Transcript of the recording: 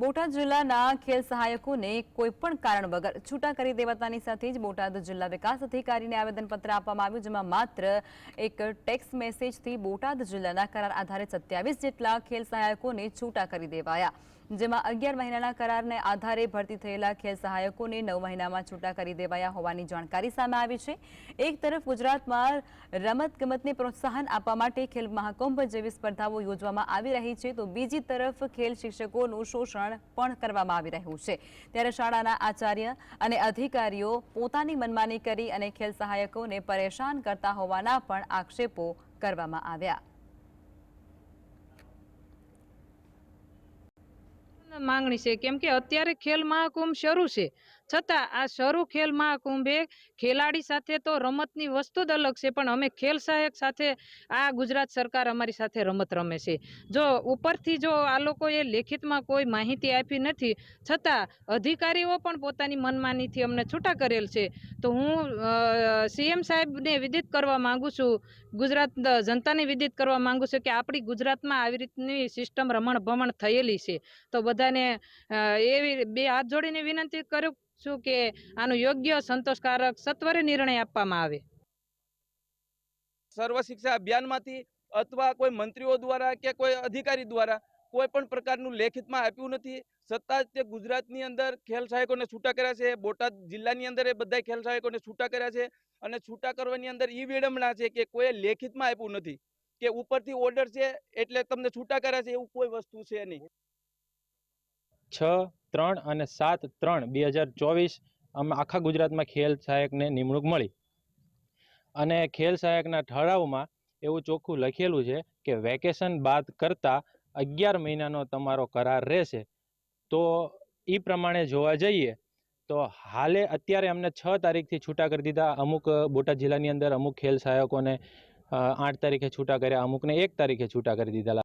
બોટાદ જિલ્લાના ખેલ સહાયકોને કોઈપણ કારણ વગર છૂટા કરી દેવાતાની સાથે જ બોટાદ જિલ્લા વિકાસ અધિકારીને આવેદનપત્ર આપવામાં આવ્યું, જેમાં માત્ર એક ટેક્સ્ટ મેસેજથી બોટાદ જિલ્લાના કરાર આધારે સત્યાવીસ જેટલા ખેલ સહાયકોને છૂટા કરી દેવાયા. જેમાં અગિયાર મહિનાના કરારને આધારે ભરતી થયેલા ખેલ સહાયકોને નવ મહિનામાં છૂટા કરી દેવાયા હોવાની જાણકારી સામે આવી છે. એક તરફ ગુજરાતમાં રમતગમતને પ્રોત્સાહન આપવા માટે ખેલ મહાકુંભ જેવી સ્પર્ધાઓ યોજવામાં આવી રહી છે, તો બીજી તરફ ખેલ શિક્ષકોનું શોષણ પણ કરવામાં આવી રહ્યું છે. ત્યારે શાળાના આચાર્ય અને અધિકારીઓ પોતાની મનમાની કરી અને ખેલ સહાયકોને પરેશાન કરતા હોવાના પણ આક્ષેપો કરવામાં આવ્યા. માંગણી છે, કેમ કે અત્યારે ખેલ મહાકુંભ શરૂ છે. છતાં આ શરૂ ખેલ મહાકુંભે ખેલાડી સાથે તો રમતની વસ્તુ જ અલગ છે, પણ અમે ખેલ સહાયક સાથે આ ગુજરાત સરકાર અમારી સાથે રમત રમે છે. જો ઉપરથી જો આ લોકોએ લેખિતમાં કોઈ માહિતી આપી નથી, છતાં અધિકારીઓ પણ પોતાની મનમાનીથી અમને છૂટા કરેલ છે. તો હું સીએમ સાહેબને વિદિત કરવા માગું છું, ગુજરાત જનતાને વિદિત કરવા માગું છું કે આપણી ગુજરાતમાં આવી રીતની સિસ્ટમ રમણ ભમણ થયેલી છે. તો બધાને એવી બે હાથ જોડીને વિનંતી કરું છું કે આનું યોગ્ય સંતોષકારક સત્વરે નિર્ણય આપવામાં આવે? સર્વ શિક્ષા અભિયાનમાંથી અથવા કોઈ મંત્રીઓ દ્વારા કે કોઈ અધિકારી દ્વારા કોઈ પણ પ્રકારનું લેખિતમાં આપ્યું નથી. સત્તા તે ગુજરાતની અંદર ખેલ સહાયકોને છૂટા કર્યા છે. બોટાદ જિલ્લાની અંદર એ બધા ખેલ સહાયકોને છૂટા કર્યા છે અને છૂટા કરવાની અંદર એ વિડંબના છે કે કોઈ લેખિતમાં આપ્યું નથી. કે ઉપરથી ઓર્ડર છે એટલે તમને છૂટા કર્યા છે એવું કોઈ વસ્તુ છે નહીં. છ, ત્રણ અને સાત, ત્રણ, બે હજાર ચોવીસ આખા ગુજરાતમાં ખેલ સહાયકને નિમણૂક મળી. અને ખેલ સહાયકના ઠરાવમાં એવું ચોખ્ખું લખેલું છે કે વેકેશન બાદ કરતાં અગિયાર મહિનાનો તમારો કરાર રહેશે. તો એ પ્રમાણે જોવા જઈએ તો હાલે અત્યારે અમને છ તારીખથી છૂટા કરી દીધા. અમુક બોટાદ જિલ્લાની અંદર અમુક ખેલ સહાયકોને આઠ તારીખે છૂટા કર્યા, અમુકને એક તારીખે છૂટા કરી દીધેલા